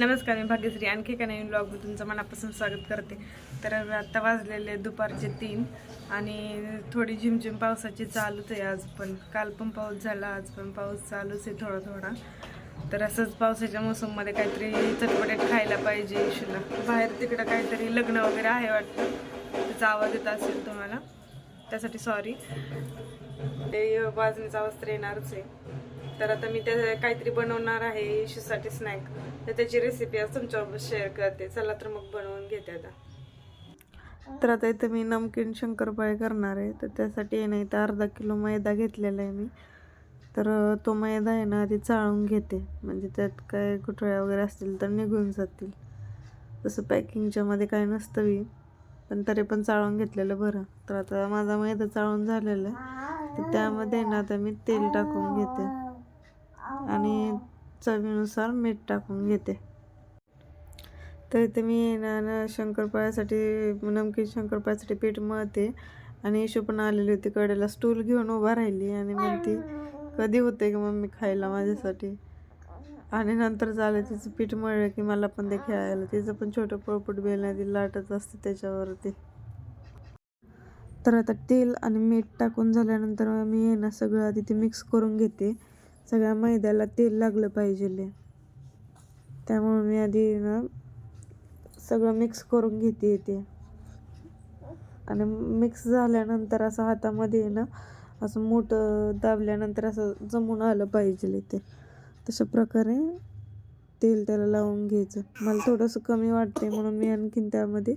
नमस्कार मी भाग्यश्री. आणखी का नवीन मी तुमचं मनापासून स्वागत करते. तर आत्ता वाजलेले दुपारचे तीन आणि थोडी झिमझिम पावसाची चालूच आहे आज पण. काल पण पाऊस झाला आज पण पाऊस चालूच आहे थोडा थोडा. तर असंच पावसाच्या मोसममध्ये काहीतरी चटपटीत खायला पाहिजे इशूला. बाहेर तिकडं काहीतरी लग्न वगैरे आहे वाटतं. त्याचा आवाज येत असेल तुम्हाला. त्यासाठी सॉरी ते वाजण्याचा आवाज तर येणारच आहे. तर आता मी त्या काहीतरी बनवणार आहे इशूसाठी स्नॅक तर त्याची रेसिपी आज तुमच्याबरोबर शेअर करते. चला तर मग बनवून घेते आता. तर आता इथं मी नमकीन शंकरपाळे करणार आहे. तर त्यासाठी आहे ना इथं अर्धा किलो मैदा घेतलेला आहे मी. तर तो मैदा आहे ना आधी चाळून घेते. म्हणजे त्यात काय गुठळ्या वगैरे असतील तर निघून जातील. तसं पॅकिंगच्या मध्ये काय नसतं मी पण तरी पण चाळून घेतलेलं बरं. तर आता माझा मैदा चाळून झालेला आहे. तर त्यामध्ये ना आता मी तेल टाकून घेते. आणि चवीनुसार मीठ टाकून घेते. तर इथे मी ना ना शंकरपाळ्यासाठी नमकीन शंकरपाळ्यासाठी पीठ मळते. आणि पण आलेली होती कडेला स्टूल घेऊन उभा राहिली आणि म्हणती कधी होते का मम्मी खायला माझ्यासाठी? आणि नंतर झालं तिचं पीठ मळलं की मला पण ते खेळायला. तिचं पण छोटं पळपट बेल ती लाटत असते त्याच्यावरती. तर आता तेल आणि मीठ टाकून झाल्यानंतर मी ना सगळं आधी ते मिक्स करून घेते. सगळ्या मैद्याला तेल लागलं पाहिजे त्यामुळे मी आधी ना सगळं मिक्स करून घेते ते. आणि मिक्स झाल्यानंतर असं हातामध्ये ना असं मोठं दाबल्यानंतर असं जमून आलं पाहिजे ते. तशा प्रकारे तेल त्याला लावून घ्यायचं. मला थोडंसं कमी वाटते म्हणून मी आणखीन त्यामध्ये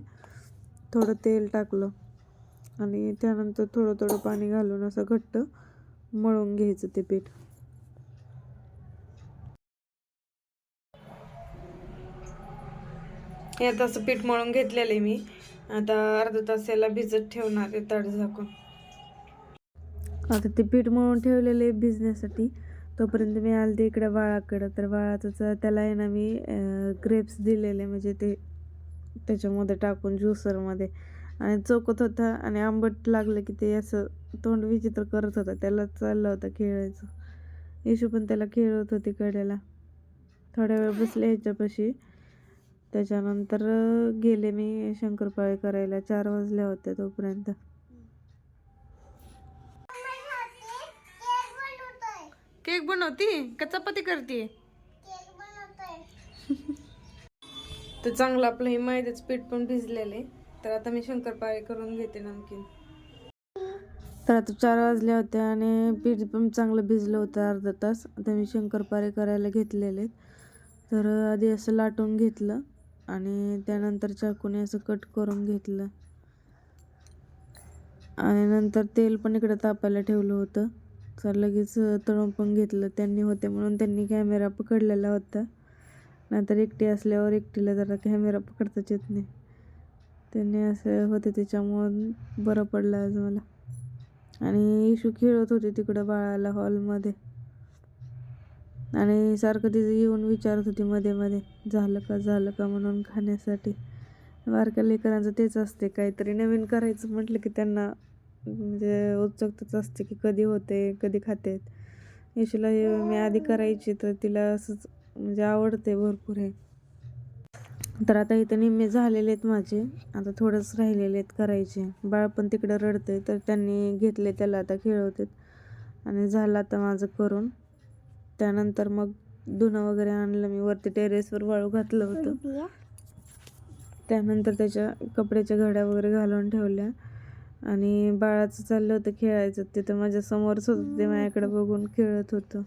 थोडं तेल टाकलं. आणि त्यानंतर थोडं थोडं पाणी घालून असं घट्ट मळून घ्यायचं ते पीठ. हे आता असं पीठ मळून घेतलेलं आहे मी. आता अर्धा तास याला भिजत ठेवणार आहे तड झाकून. आता ते पीठ मळून ठेवलेले भिजण्यासाठी. तोपर्यंत मी आलते इकडे बाळाकडं तर बाळाचं त्याला आहे ना मी ग्रेप्स दिलेले म्हणजे ते त्याच्यामध्ये टाकून ज्युसरमध्ये आणि चौकत होता आणि आंबट लागलं की ते असं तोंड विचित्र करत होता. त्याला चाललं होतं खेळायचं. येशू पण त्याला खेळत होती कडेला. थोड्या वेळ बसले ह्याच्यापाशी. त्याच्यानंतर गेले मी शंकरपाळे करायला. चार वाजल्या होत्या तोपर्यंत. केक बनवती? का चपाती करते? तर चांगलं आपलं हे मैद्याचं पीठ पण भिजलेलं तर आता मी शंकरपाळे करून घेते नमकीन. तर आता चार वाजल्या होत्या आणि पीठ पण चांगलं भिजलं होतं अर्धा तास. आता मी शंकरपाळे करायला घेतलेले तर आधी असं लाटून घेतलं. आणि त्यानंतर चाकूने असं कट करून घेतलं. आणि नंतर तेल पण इकडं तापायला ठेवलं होतं. तर लगेच तळून पण घेतलं. त्यांनी होते म्हणून त्यांनी कॅमेरा पकडलेला होता. नाहीतर एकटी असल्यावर एकटीला जरा कॅमेरा पकडताच येत नाही. त्यांनी असं होते त्याच्यामुळं बरं पडलं आज मला. आणि इशू खेळत होते तिकडं बाळाला हॉलमध्ये आणि सारखं तिचं येऊन विचारत होती मध्ये मध्ये झालं का झालं का म्हणून खाण्यासाठी? बारक्या लेकरांचं तेच असते काहीतरी नवीन करायचं म्हटलं की त्यांना म्हणजे उत्सुकताच असते की कधी होते कधी खाते येशूला हे मी आधी करायची तर तिला असंच म्हणजे आवडते भरपूर हे. तर आता इथं निम्मे झालेले आहेत माझे आता थोडंच राहिलेले आहेत करायचे. बाळ पण तिकडं रडते तर त्यांनी घेतले त्याला आता खेळवतात. आणि झालं आता माझं करून. त्यानंतर मग धुणं वगैरे आणलं मी वरती टेरेसवर वाळू घातलं होतं. त्यानंतर त्याच्या कपड्याच्या घड्या वगैरे घालून ठेवल्या. आणि बाळाचं चाललं होतं खेळायचं तिथं माझ्या समोरच होतं ते माझ्याकडे बघून खेळत होतं.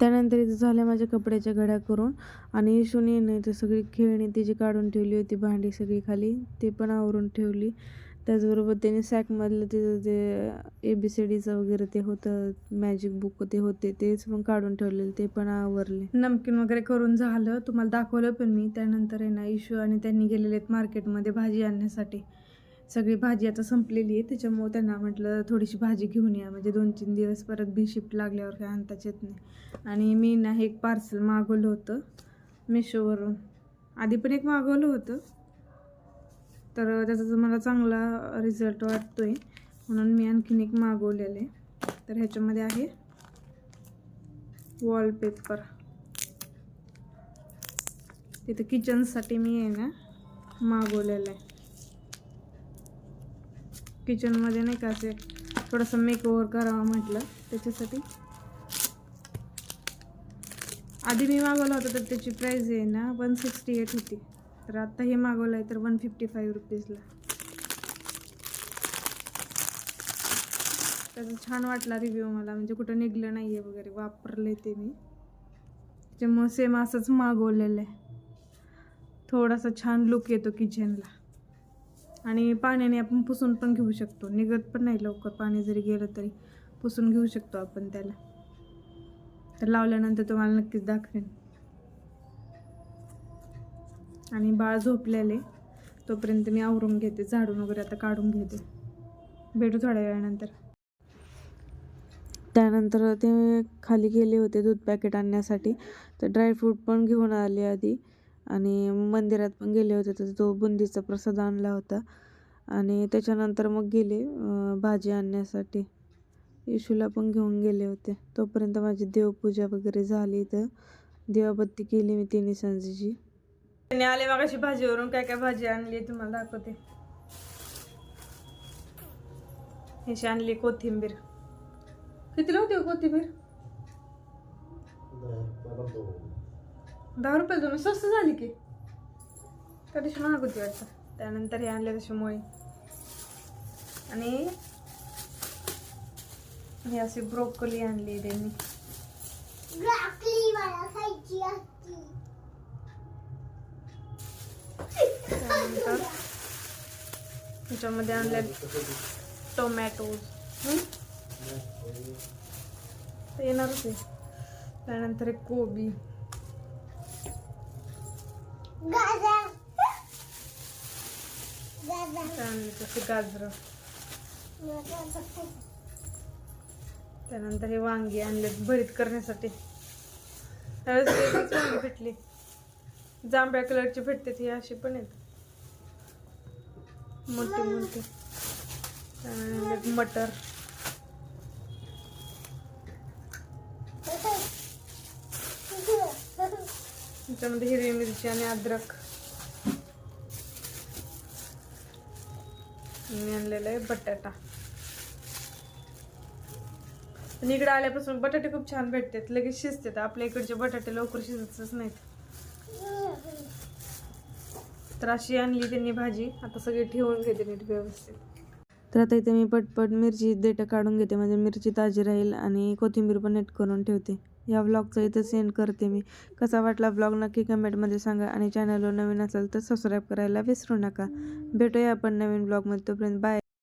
त्यानंतर इथं झाल्या माझ्या कपड्याच्या घड्या करून. आणि येशूने नाही तर सगळी खेळणी तिची काढून ठेवली होती भांडी सगळी खाली ते पण आवरून ठेवली. त्याचबरोबर त्याने सॅकमधलं तिचं जे ए बी सी डीचं वगैरे ते होतं मॅजिक बुक ते होते तेच पण काढून ठेवलेलं ते पण आवरले. नमकीन वगैरे करून झालं तुम्हाला दाखवलं पण मी. त्यानंतर आहे ना इशू आणि त्यांनी गेलेले आहेत मार्केटमध्ये भाजी आणण्यासाठी. सगळी भाजी आता संपलेली आहे त्याच्यामुळे त्यांना म्हटलं थोडीशी भाजी घेऊन या. म्हणजे दोन तीन दिवस परत बी शिफ्ट लागल्यावर काय आणताच येत नाही. आणि मी ना हे एक पार्सल मागवलं होतं मिशोवरून आधी पण एक मागवलं होतं तर त्याचा जो मला चांगला रिझल्ट वाटतो आहे म्हणून मी आणखीन एक मागवलेलं. आहे तर ह्याच्यामध्ये आहे वॉलपेपर तिथं किचनसाठी मी आहे ना मागवलेलं आहे किचनमध्ये नाही का असे थोडंसं मेकओव्हर करावा म्हटलं त्याच्यासाठी. आधी मी मागवला होता तर त्याची प्राईज आहे ना वन सिक्स्टी एट होती. तर आत्ता हे मागवलं आहे तर वन फिफ्टी फाईव्ह रुपीजला त्याचा छान वाटला रिव्ह्यू मला. म्हणजे कुठं निघलं नाही आहे वगैरे. वापरले ते मी. त्याच्यामुळे सेम असंच मागवलेलं आहे थोडासा छान लुक येतो किचनला आणि पाण्याने आपण पुसून पण घेऊ शकतो. निघत पण नाही लवकर. पाणी जरी गेलं तरी पुसून घेऊ शकतो आपण त्याला. तर लावल्यानंतर तुम्हाला नक्कीच दाखवेन. आणि बाळ झोपलेले तोपर्यंत मी आवरून घेते झाडून वगैरे आता काढून घेते. भेटू थोड्या वेळानंतर. त्यानंतर ते खाली गेले होते दूध पॅकेट आणण्यासाठी. तर ड्रायफ्रूट पण घेऊन आले आधी. आणि मंदिरात पण गेले होते तर तो बुंदीचा प्रसाद आणला होता. आणि त्याच्यानंतर मग गेले भाजी आणण्यासाठी. येशूला पण घेऊन गेले होते. तोपर्यंत माझी देवपूजा वगैरे झाली. तर देवाबत्ती केली मी तिन्ही सांजेची त्यांनी आले मग अशी भाजीवरून काय काय भाजी आणली तुम्हाला दाखवते. ह्याची आणली कोथिंबीर. कितीला होती हो कोथिंबीर? दहा रुपये तुम्ही स्वस्त झाली की. कधीच महाग होती वाटतं. त्यानंतर हे आणले तशी मुळे. आणि हे अशी ब्रोकोली आणली त्यांनी. त्यानंतर त्याच्यामध्ये आणले टोमॅटो ते येणारच आहे त्यानंतर एक कोबी. त्यानंतर तसे गाजर. त्यानंतर हे वांगी आणले भरीत करण्यासाठी. त्यावेळेस वांगी भेटली. जांभळ्या कलरची भेटते ती अशी पण आहेत. मोठी मोठी मटर. त्याच्यामध्ये हिरवी मिरची आणि अद्रक. मी आणलेला आहे बटाटा. पण इकडे आल्यापासून बटाटे खूप छान भेटतात लगेच शिजतात. आपल्या इकडचे बटाटे लवकर शिजतच नाहीत. तर अशी आणली त्यांनी भाजी. आता सगळी ठेवून घेते नीट व्यवस्थित. तर आता इथे मी पटपट मिरची देठं काढून घेते. म्हणजे मिरची ताजी राहील आणि कोथिंबीर पण नेट करून ठेवते. या व्लॉगचं इथं सेंड करते मी. कसा वाटला व्लॉग नक्की कमेंटमध्ये सांगा आणि चॅनलवर नवीन असेल तर सबस्क्राईब करायला विसरू नका. भेटूया आपण नवीन ब्लॉगमध्ये तोपर्यंत बाय